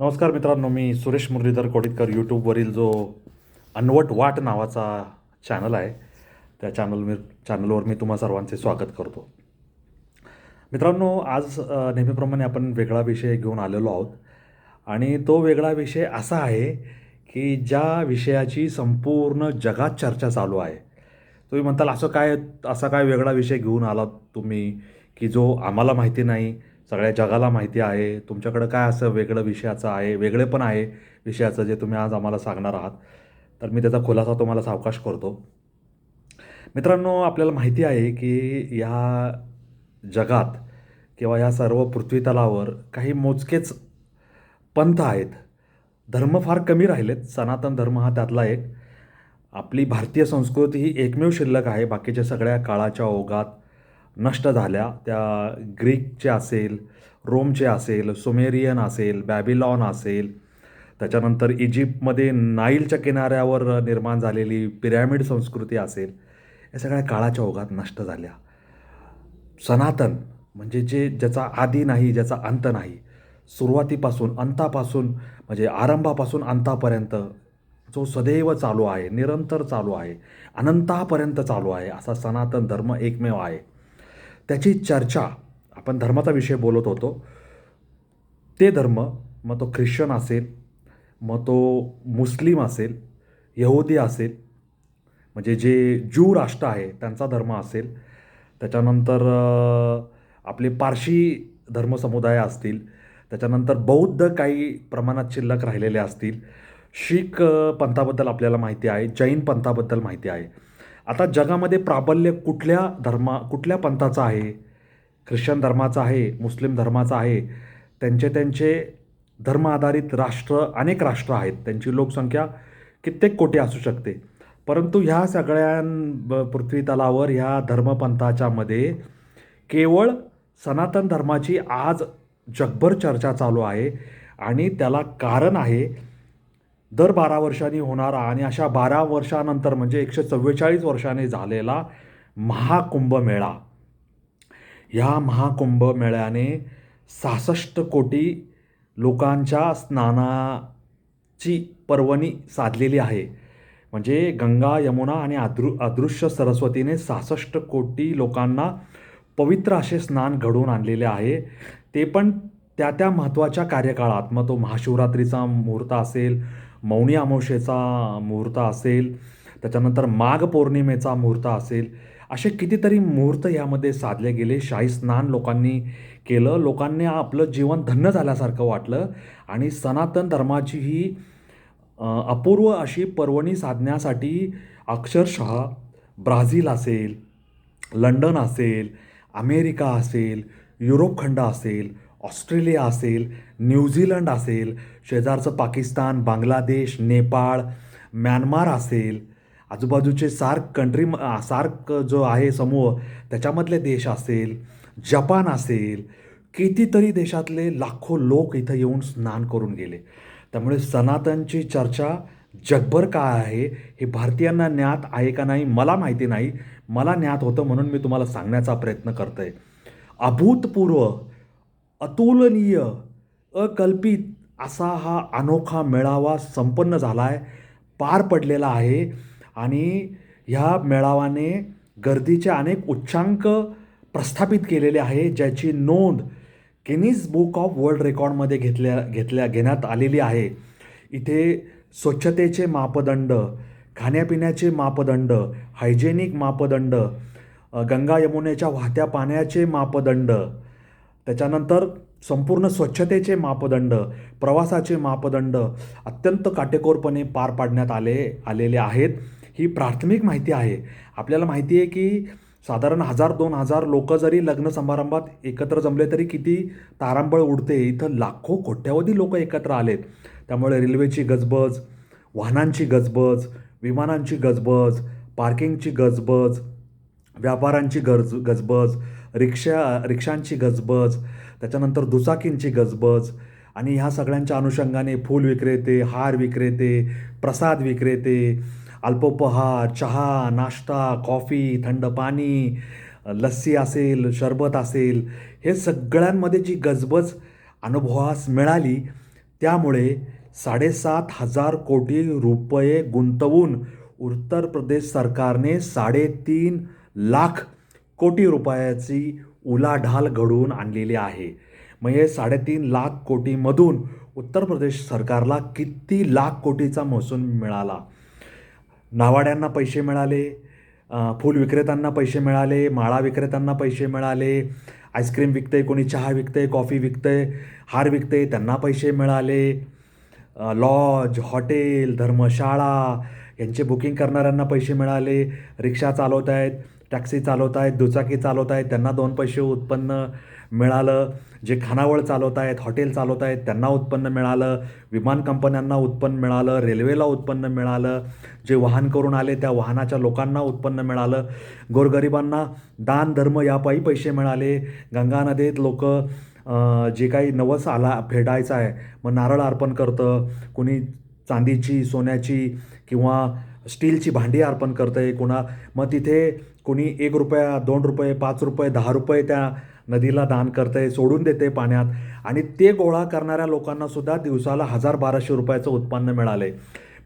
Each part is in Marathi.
नमस्कार मित्रांनो मी सुरेश मुरलीधर कोडितकर यूट्यूबवरील जो अनवट वाट नावाचा चॅनल आहे त्या चॅनल मी चॅनलवर मी तुम्हा सर्वांचे स्वागत करतो. मित्रांनो आज नेहमीप्रमाणे आपण वेगळा विषय घेऊन आलेलो आहोत आणि तो वेगळा विषय असा आहे की ज्या विषयाची संपूर्ण जगात चर्चा चालू आहे. तुम्ही म्हणताल असं काय असा काय वेगळा विषय घेऊन आलात तुम्ही की जो आम्हाला माहिती नाही सगळ्या जगाला माहिती आहे. तुमच्याकडं काय असं वेगळं विषयाचं आहे? वेगळे पण आहे विषयाचं जे तुम्ही आज आम्हाला सांगणार आहात. तर मी त्याचा खुलासा तुम्हाला सावकाश करतो. मित्रांनो आपल्याला माहिती आहे की या जगात किंवा या सर्व पृथ्वीतलावर काही मोजकेच पंथ आहेत. धर्म फार कमी राहिलेत. सनातन धर्म हा त्यातला एक. आपली भारतीय संस्कृती ही एकमेव शिल्लक आहे. बाकीच्या सगळ्या काळाच्या ओघात नष्ट झाल्या. त्या ग्रीकचे असेल रोमचे असेल सुमेरियन असेल बॅबिलॉन असेल. त्याच्यानंतर इजिप्तमध्ये नाईलच्या किनाऱ्यावर निर्माण झालेली पिरॅमिड संस्कृती असेल या सगळ्या काळाच्या ओघात नष्ट झाल्या. सनातन म्हणजे जे ज्याचा आदी नाही ज्याचा अंत नाही सुरुवातीपासून अंतापासून म्हणजे आरंभापासून अंतापर्यंत जो सदैव चालू आहे निरंतर चालू आहे अनंतापर्यंत चालू आहे असा सनातन धर्म एकमेव आहे. त्याची चर्चा आपण धर्माचा विषय बोलत होतो ते धर्म मग तो ख्रिश्चन असेल मग तो मुस्लिम असेल यहुदी असेल म्हणजे जे ज्यू राष्ट्र आहे त्यांचा धर्म असेल त्याच्यानंतर आपले पारशी धर्मसमुदाय असतील त्याच्यानंतर बौद्ध काही प्रमाणात शिल्लक राहिलेले असतील शीख पंथाबद्दल आपल्याला माहिती आहे जैन पंथाबद्दल माहिती आहे. आता जगामध्ये प्राबल्य कुठल्या धर्मा कुठल्या पंथाचं आहे? ख्रिश्चन धर्माचं आहे मुस्लिम धर्माचं आहे त्यांचे त्यांचे धर्म आधारित राष्ट्र अनेक राष्ट्र आहेत. त्यांची लोकसंख्या कित्येक कोटी असू शकते. परंतु ह्या सगळ्या पृथ्वीतलावर ह्या धर्मपंथाच्यामध्ये केवळ सनातन धर्माची आज जगभर चर्चा चालू आहे आणि त्याला कारण आहे दर बारा वर्षांनी होणारा आणि अशा बारा वर्षानंतर म्हणजे एकशे चव्वेचाळीस वर्षांनी झालेला महाकुंभ मेळा. ह्या महाकुंभ मेळ्याने सहासष्ट कोटी लोकांच्या स्नानाची पर्वणी साधलेली आहे. म्हणजे गंगा यमुना आणि अदृ अदृश्य सरस्वतीने सहासष्ट कोटी लोकांना पवित्र असे स्नान घडवून आणलेले आहे. ते पण त्या त्या महत्त्वाच्या कार्यकाळात. मग तो महाशिवरात्रीचा मुहूर्त असेल मौनी अमावशेचा मुहूर्त असेल त्याच्यानंतर माघ पौर्णिमेचा मुहूर्त असेल असे कितीतरी मुहूर्त यामध्ये साधले गेले. शाही स्नान लोकांनी केलं. लोकांनी आपलं जीवन धन्य झाल्यासारखं वाटलं आणि सनातन धर्माची ही अपूर्व अशी पर्वणी साधण्यासाठी अक्षरशः ब्राझील असेल लंडन असेल अमेरिका असेल युरोप खंड असेल ऑस्ट्रेलिया असेल न्यूझीलंड असेल शेजारचं पाकिस्तान बांगलादेश नेपाळ म्यानमार असेल आजूबाजूचे सार्क कंट्री सार्क जो आहे समूह त्याच्यामधले देश असेल जपान असेल कितीतरी देशातले लाखो लोक इथं येऊन स्नान करून गेले. त्यामुळे सनातनची चर्चा जगभर काय आहे हे भारतीयांना ज्ञात आहे का नाही मला माहिती नाही. मला ज्ञात होतं म्हणून मी तुम्हाला सांगण्याचा प्रयत्न करतो आहे अभूतपूर्व अतुलनीय अकल्पित असा हा अनोखा मेळावा संपन्न झाला आहे पार पडलेला आहे आणि ह्या मेळावाने गर्दीचे अनेक उच्चांक प्रस्थापित केलेले आहे ज्याची नोंद गिनीज बुक ऑफ वर्ल्ड रेकॉर्डमध्ये घेतल्या घेतल्या घेण्यात आलेली आहे. इथे स्वच्छतेचे मापदंड खाण्यापिण्याचे मापदंड हायजेनिक मापदंड गंगा यमुनेच्या वाहत्या पाण्याचे मापदंड त्याच्यानंतर संपूर्ण स्वच्छतेचे मापदंड प्रवासाचे मापदंड अत्यंत काटेकोरपणे पार पाडण्यात आले आलेले आहेत. ही प्राथमिक माहिती आहे. आपल्याला माहिती आहे की साधारण हजार दोन हजार लोक जरी लग्न समारंभात एकत्र जमले तरी किती तारांबळ उडते. इथं लाखो कोट्यावधी लोक एकत्र आलेत. त्यामुळे रेल्वेची गजबज वाहनांची गजबज विमानांची गजबज पार्किंगची गजबज व्यापारांची गरज गजबज रिक्षा रिक्षांची गजबज त्याच्यानंतर दुचाकींची गजबज आणि ह्या सगळ्यांच्या अनुषंगाने फूल विक्रेते हार विक्रेते प्रसाद विक्रेते अल्पोपहार चहा नाश्ता कॉफी थंड पाणी लस्सी असेल शरबत असेल हे सगळ्यांमध्ये जी गजबज अनुभवास मिळाली त्यामुळे साडेसात हजार कोटी रुपये गुंतवून उत्तर प्रदेश सरकारने साडेतीन लाख कोटी रुपयाची उलाढाल घडवून आणलेली आहे. म्हणजे साडेतीन लाख कोटीमधून उत्तर प्रदेश सरकारला किती लाख कोटीचा महसूल मिळाला? नावाड्यांना पैसे मिळाले फूल विक्रेत्यांना पैसे मिळाले माळा विक्रेत्यांना पैसे मिळाले आईस्क्रीम विकते कोणी चहा विकते कॉफी विकते हार विकते त्यांना पैसे मिळाले. लॉज हॉटेल धर्मशाळा यांचे बुकिंग करणाऱ्यांना पैसे मिळाले रिक्षा चालवत आहेत टॅक्सी चालवत आहेत दुचाकी चालवत आहेत त्यांना दोन पैसे उत्पन्न मिळालं. जे खानावळ चालवत आहेत हॉटेल चालवत आहेत त्यांना उत्पन्न मिळालं. विमान कंपन्यांना उत्पन्न मिळालं रेल्वेला उत्पन्न मिळालं. जे वाहन करून आले त्या वाहनाच्या लोकांना उत्पन्न मिळालं. गोरगरिबांना दान धर्म यापायी पैसे मिळाले. गंगा नदीत लोक जे काही नवस आला फेडायचा आहे मग नारळ अर्पण करतं. कुणी चांदीची सोन्याची किंवा स्टीलची भांडी अर्पण करतं आहे कोणा. मग तिथे कोणी एक रुपया दोन रुपये पाच रुपये दहा रुपये त्या नदीला दान करतं आहे सोडून देते पाण्यात. आणि ते गोळा करणाऱ्या लोकांनासुद्धा दिवसाला हजार बाराशे रुपयाचं उत्पन्न मिळालं आहे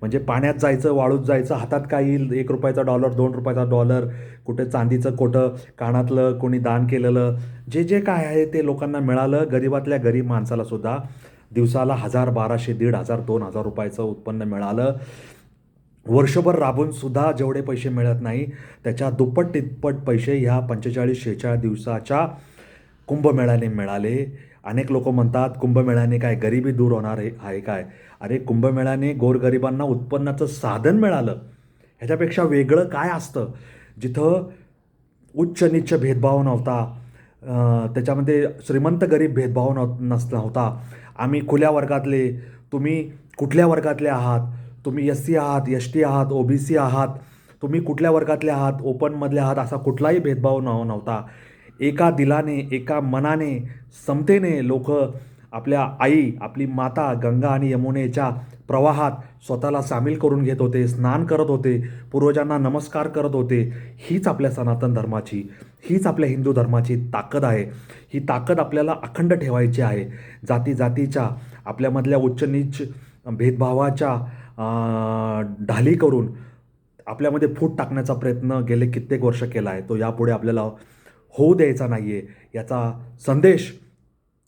म्हणजे पाण्यात जायचं वाळूत जायचं हातात काय येईल? एक रुपयाचा डॉलर दोन रुपयाचा डॉलर कुठे चांदीचं कोटं कानातलं कोणी दान केलेलं. जे जे काय आहे ते लोकांना मिळालं. गरिबातल्या गरीब माणसालासुद्धा दिवसाला हजार बाराशे दीड हजार दोन हजार रुपयाचं उत्पन्न मिळालं. वर्षभर राबून सुद्धा जेवढे पैसे मिळत नाही त्याच्या दुप्पट तिप्पट पैसे ह्या पंचेचाळीस शेहेचाळीस दिवसाच्या कुंभमेळ्याने मिळाले. अनेक लोक म्हणतात कुंभमेळ्याने काय गरिबी दूर होणार आहे काय? अरे कुंभमेळ्याने गोरगरिबांना उत्पन्नाचं साधन मिळालं. ह्याच्यापेक्षा वेगळं काय असतं? जिथं उच्च निच्च भेदभाव नव्हता त्याच्यामध्ये श्रीमंत गरीब भेदभाव नव नसला नव्हता आम्ही खुल्या वर्गातले तुम्ही कुठल्या वर्गातले आहात? तुम्ही एस सी आहात एस टी आहात ओ बी सी आहात तुम्ही कुठल्या वर्गातले आहात ओपनमधले आहात असा कुठलाही भेदभाव न नव्हता. एका दिलाने एका मनाने समतेने लोक आपल्या आई आपली माता गंगा आणि यमुनेच्या प्रवाहात स्वतःला सामील करून घेत होते स्नान करत होते पूर्वजांना नमस्कार करत होते. हीच आपल्या सनातन धर्माची हीच आपल्या हिंदू धर्माची ताकद आहे. ही ताकद आपल्याला अखंड ठेवायची आहे. जाती जातीच्या आपल्यामधल्या उच्च नीच भेदभावाच्या ढाली करून आपल्यामध्ये फूट टाकण्याचा प्रयत्न गेले कित्येक वर्ष केला आहे तो यापुढे आपल्याला होऊ द्यायचा नाही आहे याचा संदेश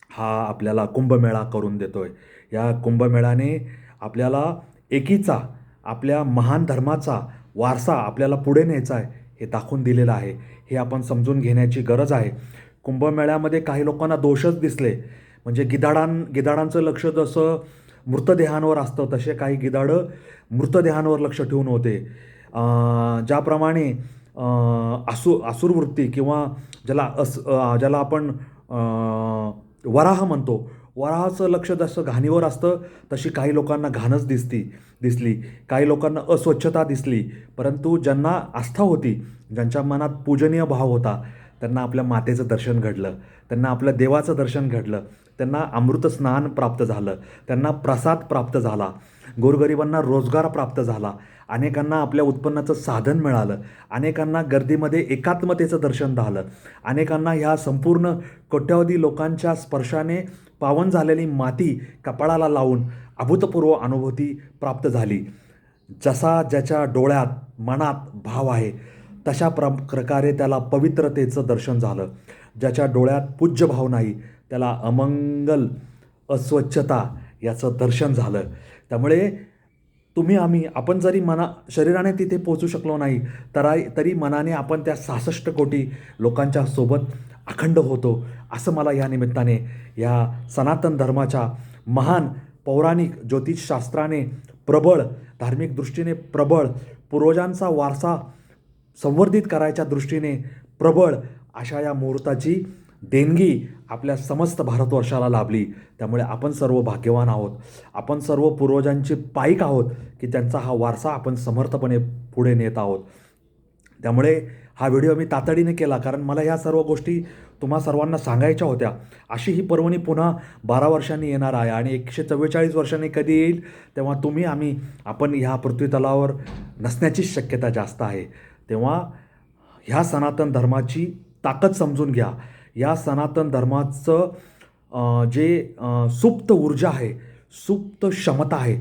हा आपल्याला कुंभमेळा करून देतो आहे या कुंभमेळाने आपल्याला एकीचा आपल्या महान धर्माचा वारसा आपल्याला पुढे न्यायचा आहे हे दाखवून दिलेलं आहे. हे आपण समजून घेण्याची गरज आहे. कुंभमेळ्यामध्ये काही लोकांना दोषच दिसले. म्हणजे गिधाडां गिधाडांचं लक्ष जसं मृतदेहांवर असतं तसे काही गिधाडं मृतदेहांवर लक्ष ठेवून होते. ज्याप्रमाणे अं, असु असुरवृत्ती किंवा ज्याला अस ज्याला आपण वराह म्हणतो वराहाचं लक्ष जसं घाणीवर असतं तशी काही लोकांना घाणच दिसती दिसली. काही लोकांना अस्वच्छता दिसली परंतु ज्यांना आस्था होती ज्यांच्या मनात पूजनीय भाव होता त्यांना आपल्या मातेचं दर्शन घडलं त्यांना आपल्या देवाचं दर्शन घडलं. त्यांना अमृतस्नान प्राप्त झालं त्यांना प्रसाद प्राप्त झाला गोरगरिबांना रोजगार प्राप्त झाला अनेकांना आपल्या उत्पन्नाचं साधन मिळालं अनेकांना गर्दीमध्ये एकात्मतेचं दर्शन झालं अनेकांना ह्या संपूर्ण कोट्यावधी लोकांच्या स्पर्शाने पावन झालेली माती कपाळाला लावून अभूतपूर्व अनुभूती प्राप्त झाली. जसा ज्याच्या डोळ्यात मनात भाव आहे तशा प्र प्रकारे त्याला पवित्रतेचं दर्शन झालं. ज्याच्या डोळ्यात पूज्य भाव नाही त्याला अमंगल अस्वच्छता याचं दर्शन झालं. त्यामुळे तुम्ही आम्ही आपण जरी मना शरीराने तिथे पोचू शकलो नाही तरा तरी मनाने आपण त्या सहासष्ट कोटी लोकांच्या सोबत अखंड होतो असं मला या निमित्ताने या सनातन धर्माच्या महान पौराणिक ज्योतिषशास्त्राने प्रबळ धार्मिक दृष्टीने प्रबळ पूर्वजांचा वारसा संवर्धित करायच्या दृष्टीने प्रबळ अशा या मुहूर्ताची देणगी आपल्या समस्त भारतवर्षाला लाभली. त्यामुळे आपण सर्व भाग्यवान आहोत. आपण सर्व पूर्वजांचे पाईक आहोत की त्यांचा हा वारसा आपण समर्थपणे पुढे नेत आहोत. त्यामुळे हा व्हिडिओ मी तातडीने केला कारण मला ह्या सर्व गोष्टी तुम्हा सर्वांना सांगायच्या होत्या. अशी ही पर्वणी पुन्हा बारा वर्षांनी येणार आहे आणि एकशे चव्वेचाळीस वर्षांनी कधी येईल तेव्हा तुम्ही आम्ही आपण ह्या पृथ्वीतलावर नसण्याचीच शक्यता जास्त आहे. तेव्हा ह्या सनातन धर्माची ताकद समजून घ्या. या सनातन धर्माचं जे सुप्त ऊर्जा आहे सुप्त क्षमता आहे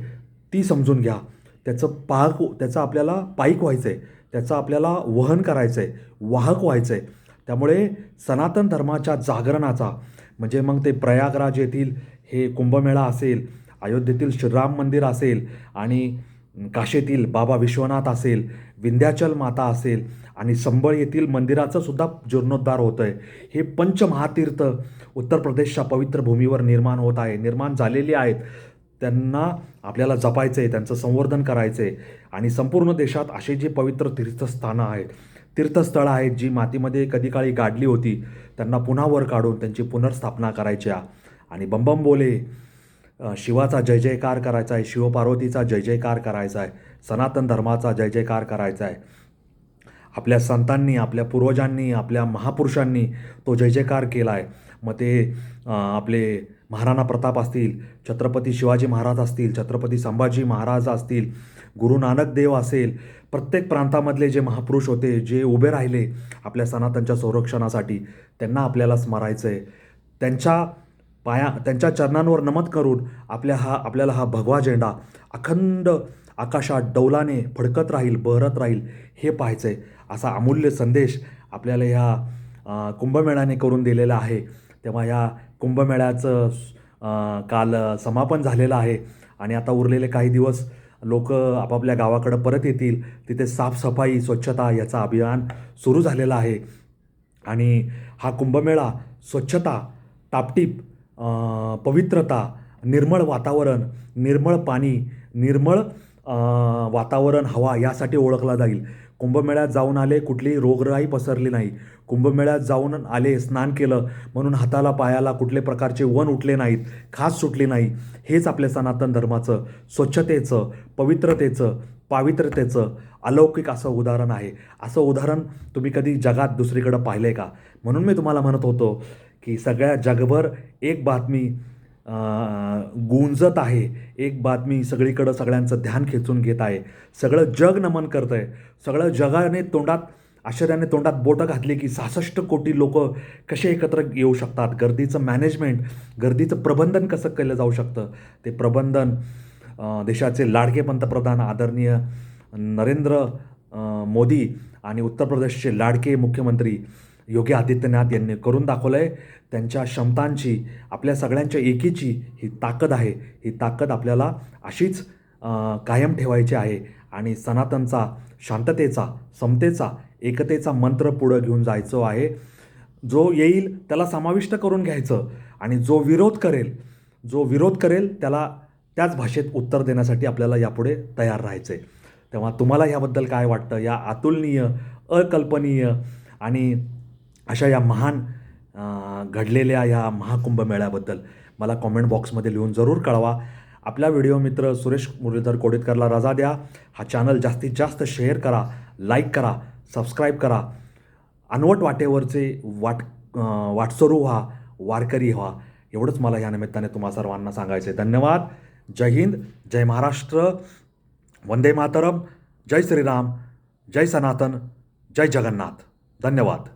ती समजून घ्या. त्याचं पाहक हो, त्याचं आपल्याला पाईक व्हायचं आहे त्याचं आपल्याला वहन करायचं आहे वाहक व्हायचं आहे त्यामुळे सनातन धर्माच्या जागरणाचा म्हणजे मग ते प्रयागराज येथील हे कुंभमेळा असेल अयोध्येतील श्रीराम मंदिर असेल आणि काशीतील बाबा विश्वनाथ असेल विंध्याचल माता असेल आणि संबळ येथील मंदिराचं सुद्धा जीर्णोद्धार होतं आहे हे पंचमहातीर्थ उत्तर प्रदेशच्या पवित्र भूमीवर निर्माण होत आहे. निर्माण झालेली आहेत. त्यांना आपल्याला जपायचं आहे त्यांचं संवर्धन करायचं आहे आणि संपूर्ण देशात असे जे पवित्र तीर्थस्थानं आहेत तीर्थस्थळं आहेत जी मातीमध्ये कधी काळी गाडली होती त्यांना पुन्हा वर काढून त्यांची पुनर्स्थापना करायच्या. आणि बंबम बोले शिवाचा जय जयकार करायचा आहे शिवपार्वतीचा जय जयकार करायचा आहे सनातन धर्माचा जय जयकार करायचा आहे आपल्या संतांनी आपल्या पूर्वजांनी आपल्या महापुरुषांनी तो जय जयकार केला आहे मग ते आपले महाराणा प्रताप असतील छत्रपती शिवाजी महाराज असतील छत्रपती संभाजी महाराज असतील गुरु नानक देव असेल प्रत्येक प्रांतामधले जे महापुरुष होते जे उभे राहिले आपल्या सनातनच्या संरक्षणासाठी त्यांना आपल्याला स्मरायचं आहे त्यांच्या पाया त्यांच्या चरणांवर नमत करून आपल्या हा आपल्याला हा भगवा झेंडा अखंड आकाशात डौलाने फडकत राहील बहरत राहील हे पाहायचं आहे असा अमूल्य संदेश आपल्याला ह्या कुंभमेळ्याने करून दिलेला आहे. तेव्हा ह्या कुंभमेळ्याचं काल समापन झालेलं आहे. आणि आता उरलेले काही दिवस लोक आपापल्या गावाकडं परत येतील. तिथे साफसफाई स्वच्छता याचा अभियान सुरू झालेला आहे. आणि हा कुंभमेळा स्वच्छता टापटीप पवित्रता निर्मळ वातावरण निर्मळ पाणी निर्मळ वातावरण हवा यासाठी ओळखला जाईल. कुंभमेळ्यात जाऊन आले कुठलीही रोगराई पसरली नाही. कुंभमेळ्यात जाऊन आले स्नान केलं म्हणून हाताला पायाला कुठले प्रकारचे वन उठले नाहीत खास सुटली नाही. हेच आपल्या सनातन धर्माचं स्वच्छतेचं पवित्रतेचं पावित्रतेचं अलौकिक असं उदाहरण आहे. असं उदाहरण तुम्ही कधी जगात दुसरीकडं पाहिलं आहे का? म्हणून मी तुम्हाला म्हणत होतो की सगळ्या जगभर एक बातमी गुंजत आहे एक बातमी सगळीकडं सगळ्यांचं ध्यान खेचून घेत आहे. सगळं जग नमन करतं आहे सगळं जगाने तोंडात आश्चर्याने तोंडात बोटं घातली की सहासष्ट कोटी लोक कसे एकत्र येऊ शकतात? गर्दीचं मॅनेजमेंट गर्दीचं प्रबंधन कसं केलं जाऊ शकतं? ते प्रबंधन देशाचे लाडके पंतप्रधान आदरणीय नरेंद्र मोदी आणि उत्तर प्रदेशचे लाडके मुख्यमंत्री योगी आदित्यनाथ यांनी करून दाखवलं आहे त्यांच्या क्षमतांची आपल्या सगळ्यांच्या एकीची ही ताकद आहे. ही ताकद आपल्याला अशीच कायम ठेवायची आहे. आणि सनातनचा शांततेचा समतेचा एकतेचा मंत्र पुढं घेऊन जायचं आहे. जो येईल त्याला समाविष्ट करून घ्यायचं आणि जो विरोध करेल जो विरोध करेल त्याला त्याच भाषेत उत्तर देण्यासाठी आपल्याला यापुढे तयार राहायचं आहे तेव्हा तुम्हाला ह्याबद्दल काय वाटतं? या अतुलनीय अकल्पनीय आणि अशा या महान घडलेल्या या महाकुंभमेळ्याबद्दल मला कॉमेंट बॉक्समध्ये लिहून जरूर कळवा. आपला व्हिडिओ मित्र सुरेश मुरलीधर कोडेतकरला रजा द्या. हा चॅनल जास्तीत जास्त शेअर करा लाईक करा सबस्क्राईब करा. अनवट वाटेवरचे वाट वाटसरू व्हा वारकरी व्हा. एवढंच मला या निमित्ताने तुम्हा सर्वांना सांगायचं आहे धन्यवाद. जय हिंद. जय महाराष्ट्र. वंदे मातरम. जय श्रीराम. जय सनातन. जय जगन्नाथ. धन्यवाद.